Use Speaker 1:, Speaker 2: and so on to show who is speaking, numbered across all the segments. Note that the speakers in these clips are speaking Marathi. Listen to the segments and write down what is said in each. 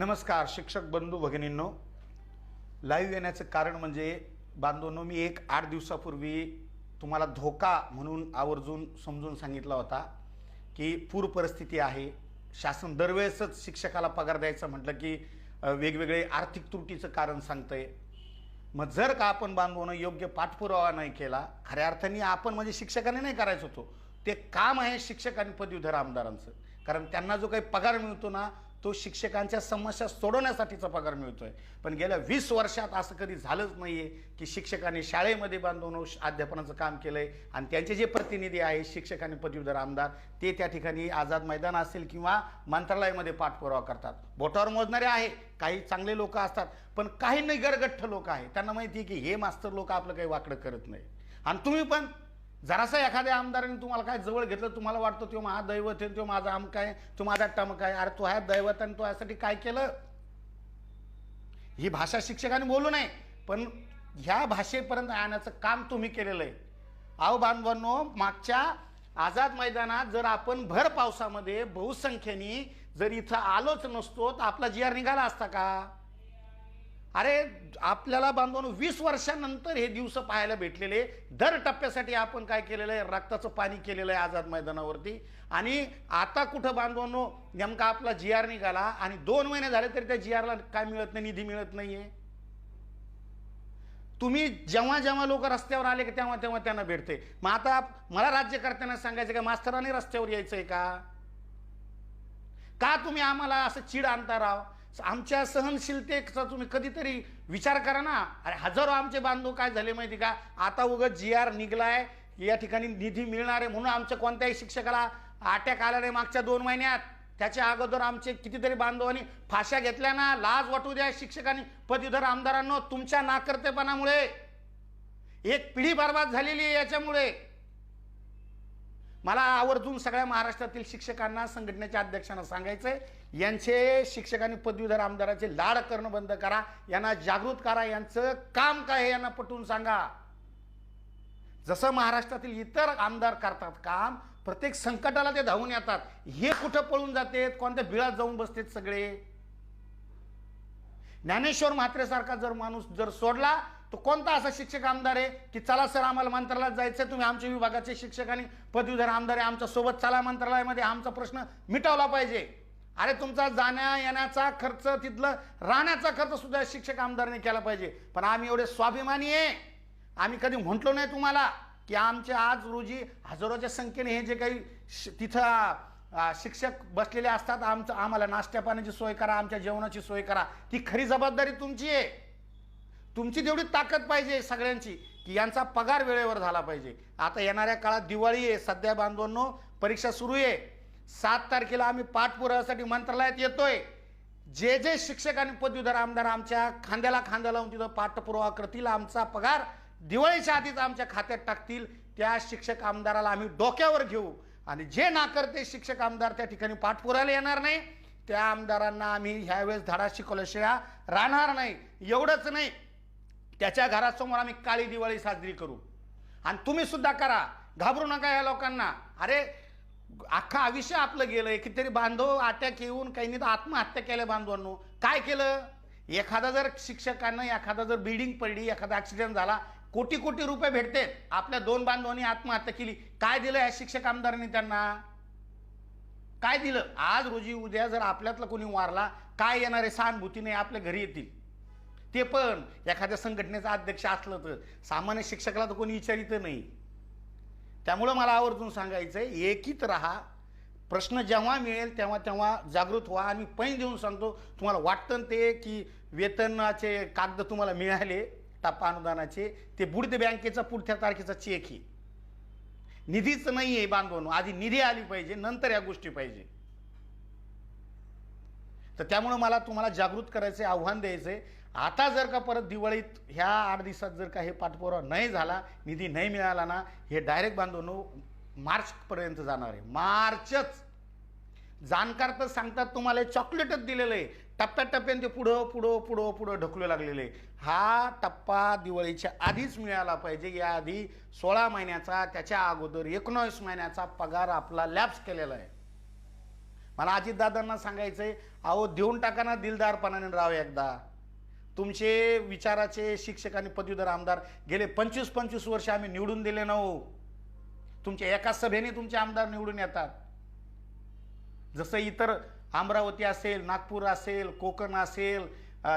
Speaker 1: नमस्कार शिक्षक बंधू भगिनींनो. लाईव्ह येण्याचं कारण म्हणजे बांधवांनो मी एक आठ दिवसापूर्वी तुम्हाला धोका म्हणून आवर्जून समजून सांगितला होता की पूर परिस्थिती आहे. शासन दरवेळेसच शिक्षकाला पगार द्यायचं म्हटलं की वेगवेगळे आर्थिक त्रुटीचं कारण सांगतंय. मग जर का आपण बांधवणं योग्य पाठपुरावा नाही केला खऱ्या अर्थाने आपण म्हणजे शिक्षकाने नाही करायचं होतो. ते काम आहे शिक्षक आणि पदवीधर आमदारांचं. कारण त्यांना जो काही पगार मिळतो ना तो शिक्षकांच्या समस्या सोडवण्यासाठीचा पगार मिळतो आहे पण गेल्या वीस वर्षात असं कधी झालंच नाही आहे की शिक्षकांनी शाळेमध्ये बांधून अध्यापनाचं काम केलं आहे आणि त्यांचे जे प्रतिनिधी आहे शिक्षक आणि पदवीधर आमदार ते त्या ठिकाणी आझाद मैदान असेल किंवा मंत्रालयामध्ये पाठपुरावा करतात. बोटावर मोजणारे आहे काही चांगले लोक असतात पण काही निगरगठ्ठ लोक आहे त्यांना माहिती आहे की हे मास्तर लोक आपलं काही वाकडं करत नाही आणि तुम्ही पण जरासा एखाद्या आमदाराने तुम्हाला काय जवळ घेतलं तुम्हाला वाटतं तो महादैवत दैवत आहे तो माझा आमक आहे तो माझा टमक आहे. अरे तो ह्या दैवत आणि तो यासाठी काय केलं? ही भाषा शिक्षकाने बोलू नये पण ह्या भाषेपर्यंत आणण्याचं काम तुम्ही केलेलं आहे. अहो बांधवांनो मागच्या आझाद मैदानात जर आपण भर पावसामध्ये बहुसंख्येने जर इथं आलोच नसतो तर आपला जी आर निघाला असता का? अरे आपल्याला बांधून वीस वर्षानंतर हे दिवस पाहायला भेटलेले. दर टप्प्यासाठी आपण काय केलेलं आहे? रक्ताचं पाणी केलेलं आहे आझाद मैदानावरती. आणि आता कुठं बांधवांनो नेमका आपला जी आर निघाला आणि दोन महिने झाले तरी त्या जी आरला काय मिळत नाही निधी मिळत नाहीये. तुम्ही जेव्हा जेव्हा लोक रस्त्यावर आले की तेव्हा तेव्हा त्यांना भेटते मग आता मला राज्यकर्त्यांना सांगायचं का मास्तरांनी रस्त्यावर यायचं का? का तुम्ही आम्हाला असं चीड आणता राव? आमच्या सहनशीलतेचा तुम्ही कधीतरी विचार करा ना. अरे हजारो आमचे बांधव काय झाले माहिती का? आता उगत जी आर निघलाय. या ठिकाणी निधी मिळणार आहे म्हणून आमच्या कोणत्याही शिक्षकाला अटॅक आला नाही मागच्या दोन महिन्यात. त्याच्या अगोदर आमचे कितीतरी बांधवांनी फाश्या घेतल्या ना. लाज वाटू द्या शिक्षकांनी. पदवीधर आमदारांनो तुमच्या नाकर्तेपणामुळे एक पिढी बर्बाद झालेली आहे याच्यामुळे. मला आवर्जून सगळ्या महाराष्ट्रातील शिक्षकांना संघटनेच्या अध्यक्षांना सांगायचंय यांचे शिक्षक आणि पदवीधर आमदाराचे लाड करणं बंद करा यांना जागृत करा यांचं काम काय आहे यांना पटवून सांगा. जसं महाराष्ट्रातील इतर आमदार करतात काम प्रत्येक संकटाला ते धावून येतात. हे कुठं पळून जातेत? कोणत्या बिळात जाऊन बसतेत सगळे? ज्ञानेश्वर म्हात्रेसारखा जर माणूस जर सोडला तो कोणता असा शिक्षक आमदार आहे की चला सर आम्हाला मंत्रालयात जायचं तुम्ही आमच्या विभागाचे शिक्षक आणि पदवीधर आमदार आहे आमच्यासोबत चला मंत्रालयामध्ये आमचा प्रश्न मिटवला पाहिजे. अरे तुमचा जाण्या येण्याचा खर्च तिथलं राहण्याचा खर्च सुद्धा शिक्षक आमदारने केला पाहिजे. पण आम्ही एवढे स्वाभिमानी आहे. आम्ही कधी म्हटलो नाही तुम्हाला की आमच्या आज रोजी हजारोच्या संख्येने हे जे काही श- तिथं शिक्षक बसलेले असतात आमचं आम्हाला नाश्त्या पाण्याची सोय करा आमच्या जेवणाची सोय करा. ती खरी जबाबदारी तुमची आहे. तुमची तेवढी ताकद पाहिजे सगळ्यांची की यांचा पगार वेळेवर झाला पाहिजे. आता येणाऱ्या काळात दिवाळी आहे सध्या बांधवांनो परीक्षा सुरू आहे. सात तारखेला आम्ही पाठपुराव्यासाठी मंत्रालयात येतोय. जे जे शिक्षक आणि पदवीधर आमदार आमच्या खांद्याला खांद्या लावून तिथं पाठपुरावा करतील आमचा पगार दिवाळीच्या आधीच आमच्या खात्यात टाकतील त्या शिक्षक आमदाराला आम्ही डोक्यावर घेऊ. आणि जे नाकरते शिक्षक आमदार त्या ठिकाणी पाठपुरायला येणार नाही त्या आमदारांना आम्ही ह्यावेळेस धडा शिकवल्याशिवाय राहणार नाही. एवढंच नाही. त्याच्या घरासमोर आम्ही काळी दिवाळी साजरी करू. आणि तुम्ही सुद्धा करा. घाबरू नका या लोकांना. अरे अख्खा आयुष्य आपलं गेलं कितीतरी बांधव अटॅक येऊन काही नाही तर आत्महत्या केल्या बांधवांनो. काय केलं? एखादा जर शिक्षकानं एखादा जर बिल्डिंग पडली एखादा ॲक्सिडेंट झाला कोटी कोटी रुपये भेटते. आपल्या दोन बांधवांनी आत्महत्या केली. काय दिलं या शिक्षक आमदारांनी त्यांना? काय दिलं? आज रोजी उद्या जर आपल्यातला कोणी वारला काय येणारे सहानुभूतीने आपल्या घरी येतील. ते पण एखाद्या संघटनेचा अध्यक्ष असलं तर. सामान्य शिक्षकाला तर कोणी विचारित नाही. त्यामुळं मला आवर्जून सांगायचं आहे एकीत राहा. प्रश्न जेव्हा मिळेल तेव्हा तेव्हा जागृत व्हा. आणि पैन देऊन सांगतो तुम्हाला वाटतं ते की वेतनाचे कागद तुम्हाला मिळाले टप्पा अनुदानाचे ते बुडते बँकेचा पुढच्या तारखेचा चेक आहे निधीच नाही आहे बांधवून. आधी निधी आली पाहिजे नंतर या गोष्टी पाहिजे. तर त्यामुळं मला तुम्हाला जागृत करायचे आव्हान द्यायचं आहे आता जर का परत दिवाळीत ह्या आठ दिवसात जर का हे पाठपुरावा नाही झाला निधी नाही मिळाला ना हे डायरेक्ट बांधवनो मार्चपर्यंत जाणार आहे. मार्चच. जाणकार तर सांगतात तुम्हाला चॉकलेटच दिलेलं आहे. टप्प्याटप्प्याने ते पुढं पुढं पुढं पुढं ढकलू लागलेलं आहे. हा टप्पा दिवाळीच्या आधीच मिळाला पाहिजे. याआधी सोळा महिन्याचा त्याच्या अगोदर एकोणावीस महिन्याचा पगार आपला लॅप्स केलेला आहे. मला अजितदादांना आहे अहो देऊन टाका ना दिलदारपणाने राव एकदा. तुमचे विचाराचे शिक्षक आणि पदवीधर आमदार गेले पंचवीस पंचवीस वर्ष आम्ही निवडून दिले ना हो. तुमच्या एका सभेने तुमचे आमदार निवडून येतात. जसं इतर अमरावती असेल नागपूर असेल कोकण असेल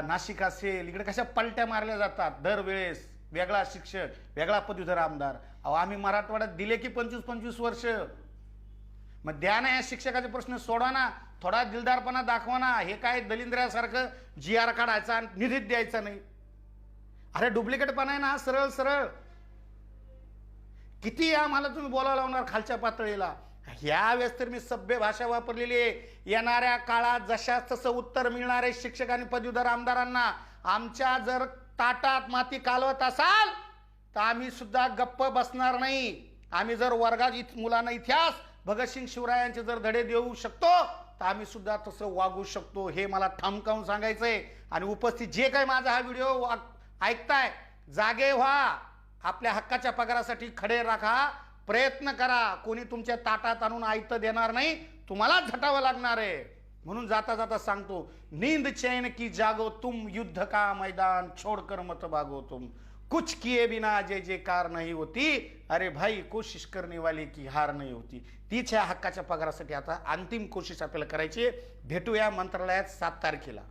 Speaker 1: नाशिक असेल इकडे कशा पलट्या मारल्या जातात दरवेळेस. वेगळा शिक्षक वेगळा पदवीधर आमदार. अहो आम्ही मराठवाड्यात दिले की पंचवीस पंचवीस वर्ष. मग द्या ना या शिक्षकाचे प्रश्न सोडा ना. थोडा दिलदारपणा दाखवा ना. हे काय दलिंद्र्यासारखं जी आर काढायचा आणि द्यायचा नाही. अरे डुप्लिकेटपणा आहे ना सरळ सरळ. किती आम्हाला तुम्ही बोलावं लावणार खालच्या पातळीला? ह्या वेळेस तर मी सभ्य भाषा वापरलेली आहे. येणाऱ्या काळात जशाच तसं उत्तर मिळणारे शिक्षक आणि पदवीधर आमदारांना आमच्या जर ताटात माती कालवत असाल तर आम्ही सुद्धा गप्प बसणार नाही. आम्ही जर वर्गात इथ मुलांना इतिहास भगतसिंग शिवरायांचे जर धडे देऊ शकतो तर आम्ही सुद्धा तसं वागू शकतो. हे मला ठामकावून सांगायचंय. आणि उपस्थित जे काही माझा हा व्हिडिओ ऐकताय जागे व्हा. आपल्या हक्काच्या पगारासाठी खडे राखा. प्रयत्न करा. कोणी तुमच्या ताटात आणून आयत देणार नाही तुम्हालाच झटावं लागणार आहे. म्हणून जाता जाता सांगतो नींद चैन की जागो तुम युद्ध का मैदान छोड़कर मत भागो तुम. कुछ किए बिना जय जयकार नहीं होती अरे भाई कोशिश करने वाले की हार नाही होती। तीच ह्या हक्काच्या पगारासाठी आता अंतिम कोशिश आपल्याला करायची भेटूया मंत्रालयात सात तारखेला.